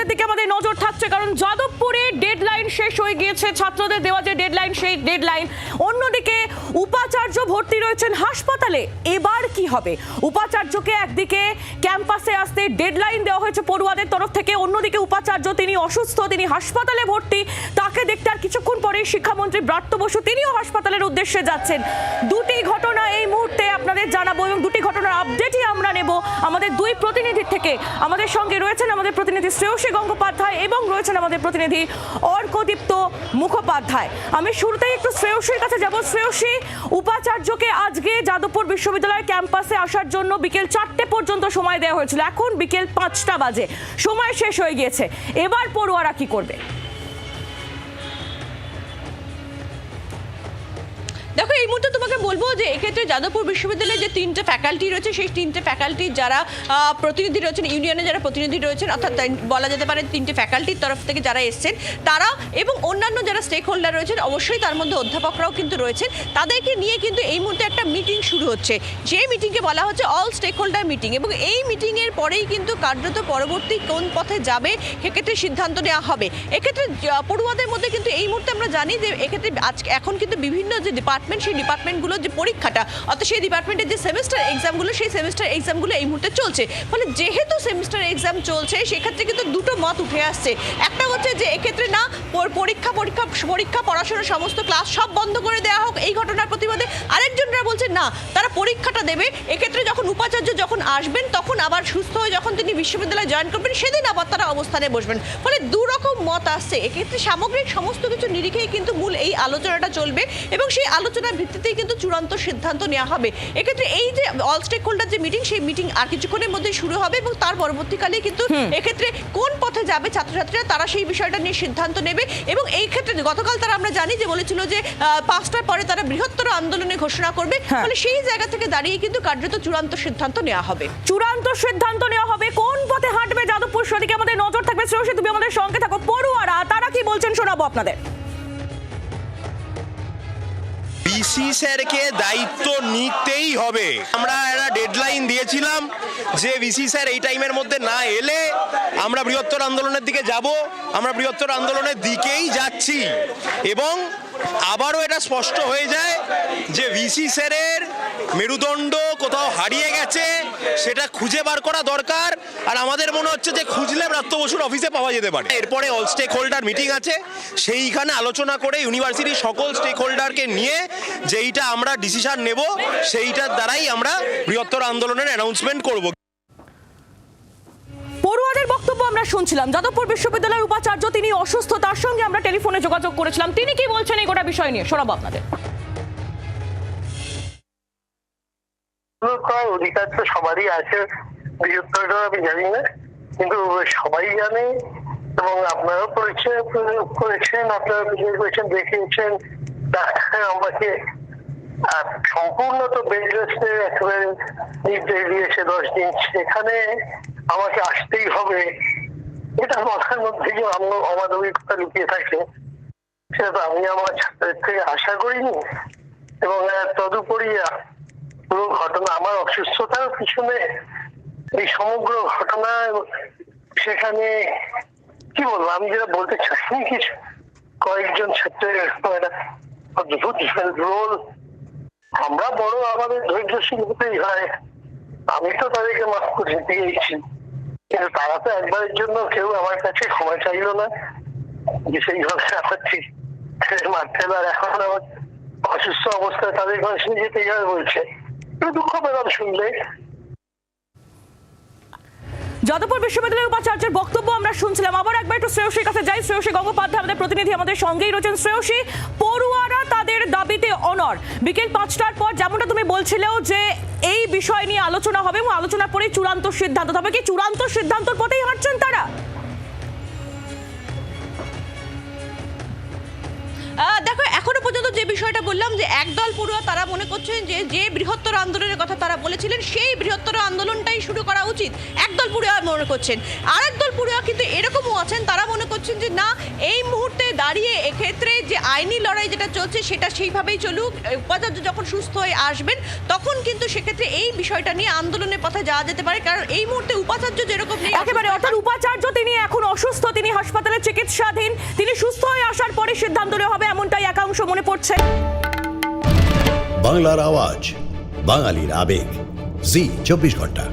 রেজাল্টের দিকে আমাদের নজর থাকছে, কারণ যাদবপুরে ডেডলাইন শেষ হয়ে গিয়েছে। ছাত্রদের দেওয়া যে ডেডলাইন সেই ডেডলাইন অন্যদিকে উপাচার্য ভর্তি রয়েছেন হাসপাতালে। এবার কি হবে? উপাচার্যকে একদিকে ক্যাম্পাসে আসতে ডেডলাইন দেওয়া হয়েছে পড়ুয়াদের তরফ থেকে, অন্যদিকে উপাচার্য তিনি অসুস্থ, তিনি হাসপাতালে ভর্তি। তাকে দেখতে আর কিছুক্ষণ পরেই শিক্ষামন্ত্রী ব্রাত্য বসু, তিনিও হাসপাতালের উদ্দেশ্যে যাচ্ছেন। দুটি ঘটনা মুহূর্তে আপনাদের জানাব এবং দুটি ঘটনার আপডেটই আমরা নেব। আমাদের দুই প্রতিনিধির থেকে আমাদের সঙ্গে রয়েছেন আমাদের প্রতিনিধি শ্রেয়সী গঙ্গোপাধ্যায় এবং রয়েছেন আমাদের প্রতিনিধি অর্কদীপ্ত মুখোপাধ্যায়। আমি শুরুতেই একটু শ্রেয়সীর কাছে যাব। শ্রেয়সী, উপাচার্যকে আজকে যাদবপুর বিশ্ববিদ্যালয়ের ক্যাম্পাসে আসার জন্য বিকেল চারটে পর্যন্ত সময় দেওয়া হয়েছিল। এখন বিকেল পাঁচটা বাজে। সময় শেষ হয়ে গিয়েছে। এবার পড়ুয়ারা কি করবে? দেখো, এই মুহূর্তে তোমাকে বলব যে এক্ষেত্রে যাদবপুর বিশ্ববিদ্যালয়ে যে তিনটে ফ্যাকাল্টি রয়েছে, সেই তিনটে ফ্যাকাল্টির যারা প্রতিনিধি রয়েছেন ইউনিয়নে যারা প্রতিনিধি রয়েছেন, অর্থাৎ বলা যেতে পারে তিনটে ফ্যাকাল্টির তরফ থেকে যারা এসছেন, তারা এবং অন্যান্য যারা স্টেক হোল্ডার রয়েছেন, অবশ্যই তার মধ্যে অধ্যাপকরাও কিন্তু রয়েছেন। তাদেরকে নিয়ে কিন্তু এই মুহূর্তে একটা মিটিং শুরু হচ্ছে। যে মিটিংকে বলা হচ্ছে অল স্টেক হোল্ডার মিটিং এবং এই মিটিংয়ের পরেই কিন্তু কার্যত পরবর্তী কোন পথে যাবে, সেক্ষেত্রে সিদ্ধান্ত নেওয়া হবে। এক্ষেত্রে পড়ুয়াদের মধ্যে মুহূর্তে আমরা জানি যে এক্ষেত্রে আজকে এখন কিন্তু বিভিন্ন যে ডিপার্টমেন্ট সেই ডিপার্টমেন্টগুলোর যে পরীক্ষাটা, অর্থাৎ সেই ডিপার্টমেন্টের যে সেমিস্টার এক্সামগুলো সেই সেমিস্টার এক্সামগুলো এই মুহূর্তে চলছে। ফলে যেহেতু সেমিস্টার এক্সাম চলছে, সেক্ষেত্রে কিন্তু দুটো মত উঠে আসছে। একটা হচ্ছে যে এক্ষেত্রে না পরীক্ষা পরীক্ষা পরীক্ষা, পড়াশোনা, সমস্ত ক্লাস সব বন্ধ করে দেওয়া হোক এই ঘটনার প্রতিবাদে। আরেকজনরা বলছে না তারা পরীক্ষাটা দেবে। এক্ষেত্রে যখন উপাচার্য যখন আসবেন তখন আবার সুস্থ হয়ে যখন তিনি বিশ্ববিদ্যালয়ে জয়েন করবেন সেদিন আবার তারা অবস্থানে বসবেন। ফলে দু রকম মত আসছে। এক্ষেত্রে সামগ্রিক সমস্ত কিছু নিরিখেই কিন্তু মূল এই আলোচনাটা চলবে এবং সেই আলোচনার ভিত্তিতেই কিন্তু চূড়ান্ত সিদ্ধান্ত নেওয়া হবে। এক্ষেত্রে এই যে অল স্টেক হোল্ডার যে মিটিং সেই মিটিং আর কিছুক্ষণের মধ্যে শুরু হবে এবং তার পরবর্তীকালে কিন্তু এক্ষেত্রে কোন পথে যাবে ছাত্রছাত্রীরা তারা সেই বিষয়টা নিয়ে সিদ্ধান্ত নেবে এবং এই ক্ষেত্রে গতকাল তারা আমরা জানি যে বলেছিল যে পাঁচটার পরে তারা বৃহত্তর আন্দোলনে ঘোষণা করবে। হ্যাঁ। ফলে সেই জায়গা থেকে দাঁড়িয়ে কিন্তু কার্যত চূড়ান্ত সিদ্ধান্ত নেওয়া হবে। চূড়ান্ত সিদ্ধান্ত নেওয়া হবে। কোন পথে হাঁটবে যাদবপুর? সেদিকে আমাদের নজর থাকবে। শ্রেয়সী তুমি আমাদের সঙ্গে থাকো। পড়ুয়ারা তারা কি বলছেন শোনাবো আপনাদের? ডিসি স্যারকে দায়িত্ব নিতেই হবে। আমরা একটা ডেডলাইন দিয়েছিলাম যে ভিসি স্যার এই টাইমের মধ্যে না এলে আমরা বৃহত্তর আন্দোলনের দিকে যাব। আমরা বৃহত্তর আন্দোলনের দিকেই যাচ্ছি। এবং আবারও এটা স্পষ্ট হয়ে যায় ভিসি স্যারের মেরুদণ্ড কোথাও হারিয়ে গেছে, সেটা খুঁজে বার করা দরকার। আর আমাদের মনে হচ্ছে যে খুঁজলে ব্রাত্য বসুর অফিসে পাওয়া যেতে পারে। এরপরে অল স্টেক হোল্ডার মিটিং আছে। সেইখানে আলোচনা করে ইউনিভার্সিটির সকল স্টেক হোল্ডারকে নিয়ে যেইটা আমরা ডিসিশন নেব, সেইটার দ্বারাই আমরা বৃহত্তর আন্দোলনের অ্যানাউন্সমেন্ট করব। পড়ুয়াদের বক্তব্য আমরা শুনছিলাম। যাদবপুর বিশ্ববিদ্যালয়ের উপাচার্য, তিনি অসুস্থ, তার সঙ্গে আমরা টেলিফোনে যোগাযোগ করেছিলাম। তিনি কি বলছেন এই গোটা বিষয় নিয়ে? শোনাবো আপনাদের। করার অধিকার তো সবারই আছে, বৃহত্তরটা আমি জানি না, কিন্তু সবাই জানে এবং আপনারাও করেছেন করেছেন, আপনারা বিশেষ করেছেন, দেখিয়েছেন আমাকে সম্পূর্ণ তো বেড একেবারে নির্দেশ দিয়েছে দশ দিন, সেখানে আমাকে আসতেই হবে, এটা মাথার মধ্যে যে অমানবিকতা লুকিয়ে থাকে, সেটা আমি আমার ছাত্রের থেকে আশা করিনি, এবং তদুপরি পুরো ঘটনা, আমার অসুস্থতার পিছনে এই সমগ্র ঘটনা সেখানে কি বলব, আমি যেটা বলতে চাইনি কিছু কয়েকজন ছাত্রের অদ্ভুত রোল আমরা বড়, আমাদের ধৈর্যশীল হতেই হয়। আমি তো তাদেরকে মাফ করে দিয়েছি। কিন্তু তারা তো একবারের জন্য কেউ আমার কাছে ক্ষমা চাইলো না। যে সেইভাবে ঠিক মারতে আর এখন আমার অসুস্থ অবস্থায় তাদের কাছে যেতেই হবে বলছে। একটু দুঃখ পেলাম শুনলে। যাদবপুর বিশ্ববিদ্যালয়ের উপাচার্যের বক্তব্য আমরা শুনছিলাম। আবার একবার একটু শ্রেয়সীর কাছে যাই। শ্রেয়সী গঙ্গোপাধ্যায় আমাদের প্রতিনিধি আমাদের সঙ্গেই রয়েছেন। শ্রেয়সী পড়ুয়ারা তাদের দাবিতে অনর বিকেল পাঁচটার পর যেমনটা তুমি বলছিলেও যে এই বিষয় নিয়ে আলোচনা হবে এবং আলোচনার পরেই চূড়ান্ত সিদ্ধান্ত। তবে কি চূড়ান্ত সিদ্ধান্তর পথেই হাঁটছেন তারা? আহ, দেখো যে বিষয়টা বললাম যে একদল পড়ুয়া তারা মনে করছেন যে যে বৃহত্তর আন্দোলনের কথা তারা বলেছিলেন, সেই বৃহত্তর আন্দোলনটাই শুরু করা উচিত। একদল পড়ুয়া মনে করছেন। আর একদল পড়ুয়া কিন্তু এরকমও আছেন, তারা মনে করছেন যে না এই মুহূর্তে দাঁড়িয়ে এক্ষেত্রে যে আইনি লড়াই যেটা চলছে সেটা সেইভাবেই চলুক। উপাচার্য যখন সুস্থ হয়ে আসবেন তখন কিন্তু সেক্ষেত্রে এই বিষয়টা নিয়ে আন্দোলনের পথে যাওয়া যেতে পারে। কারণ এই মুহূর্তে উপাচার্য যেরকম নেই একেবারে অর্থাৎ উপাচার্য তিনি এখন অসুস্থ তিনি হাসপাতালে চিকিৎসাধীন তিনি সুস্থ হয়ে আসার পরে সিদ্ধান্ত নেওয়া হবে এমনটাই একাংশ মনে পড়ছে। বাংলার আওয়াজ বাঙালির আবেগ। জি চব্বিশ ঘণ্টা।